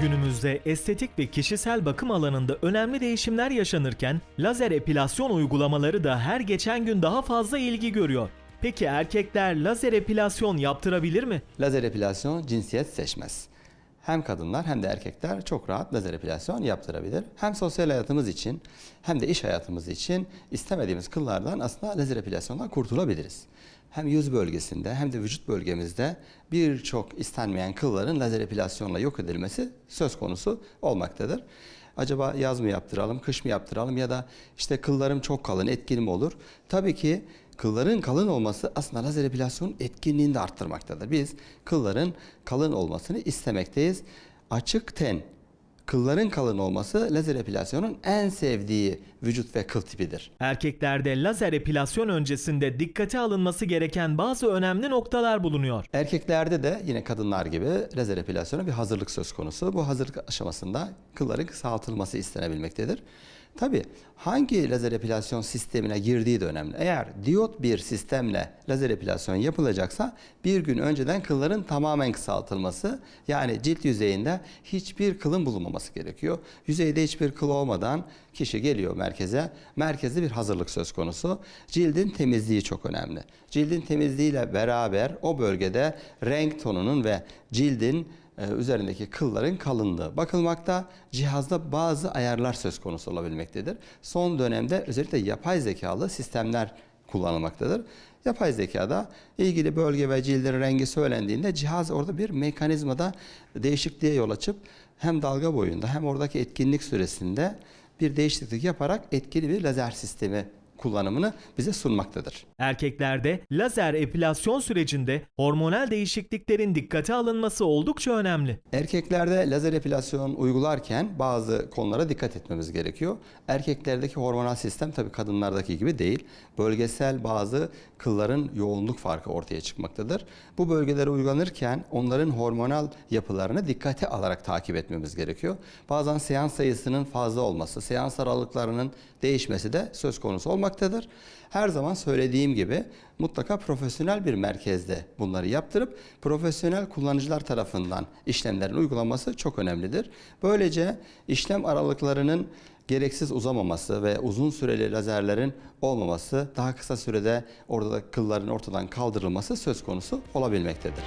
Günümüzde estetik ve kişisel bakım alanında önemli değişimler yaşanırken lazer epilasyon uygulamaları da her geçen gün daha fazla ilgi görüyor. Peki erkekler lazer epilasyon yaptırabilir mi? Lazer epilasyon cinsiyet seçmez. Hem kadınlar hem de erkekler çok rahat lazer epilasyon yaptırabilir. Hem sosyal hayatımız için hem de iş hayatımız için istemediğimiz kıllardan aslında lazer epilasyondan kurtulabiliriz. Hem yüz bölgesinde hem de vücut bölgemizde birçok istenmeyen kılların lazer epilasyonla yok edilmesi söz konusu olmaktadır. Acaba yaz mı yaptıralım, kış mı yaptıralım ya da işte kıllarım çok kalın, etkili mi olur? Tabii ki kılların kalın olması aslında lazer epilasyonun etkinliğini de arttırmaktadır. Biz kılların kalın olmasını istemekteyiz. Açık ten, kılların kalın olması lazer epilasyonun en sevdiği vücut ve kıl tipidir. Erkeklerde lazer epilasyon öncesinde dikkate alınması gereken bazı önemli noktalar bulunuyor. Erkeklerde de yine kadınlar gibi lazer epilasyona bir hazırlık söz konusu. Bu hazırlık aşamasında kılların kısaltılması istenebilmektedir. Tabi hangi lazer epilasyon sistemine girdiği de önemli. Eğer diyot bir sistemle lazer epilasyon yapılacaksa bir gün önceden kılların tamamen kısaltılması yani cilt yüzeyinde hiçbir kılın bulunmaması gerekiyor. Yüzeyde hiçbir kıl olmadan kişi geliyor merkeze. Merkezde bir hazırlık söz konusu. Cildin temizliği çok önemli. Cildin temizliğiyle beraber o bölgede renk tonunun ve cildin üzerindeki kılların kalınlığı bakılmakta. Cihazda bazı ayarlar söz konusu olabilmektedir. Son dönemde özellikle yapay zekalı sistemler kullanılmaktadır. Yapay zekada ilgili bölge ve cildin rengi söylendiğinde cihaz orada bir mekanizmada değişikliğe yol açıp hem dalga boyunda hem oradaki etkinlik süresinde bir değişiklik yaparak etkili bir lazer sistemi kullanımını bize sunmaktadır. Erkeklerde lazer epilasyon sürecinde hormonal değişikliklerin dikkate alınması oldukça önemli. Erkeklerde lazer epilasyon uygularken bazı konulara dikkat etmemiz gerekiyor. Erkeklerdeki hormonal sistem tabii kadınlardaki gibi değil. Bölgesel bazı kılların yoğunluk farkı ortaya çıkmaktadır. Bu bölgelere uygulanırken onların hormonal yapılarını dikkate alarak takip etmemiz gerekiyor. Bazen seans sayısının fazla olması, seans aralıklarının değişmesi de söz konusu olmaktadır. Her zaman söylediğim gibi mutlaka profesyonel bir merkezde bunları yaptırıp profesyonel kullanıcılar tarafından işlemlerin uygulanması çok önemlidir. Böylece işlem aralıklarının gereksiz uzamaması ve uzun süreli lazerlerin olmaması daha kısa sürede orada kılların ortadan kaldırılması söz konusu olabilmektedir.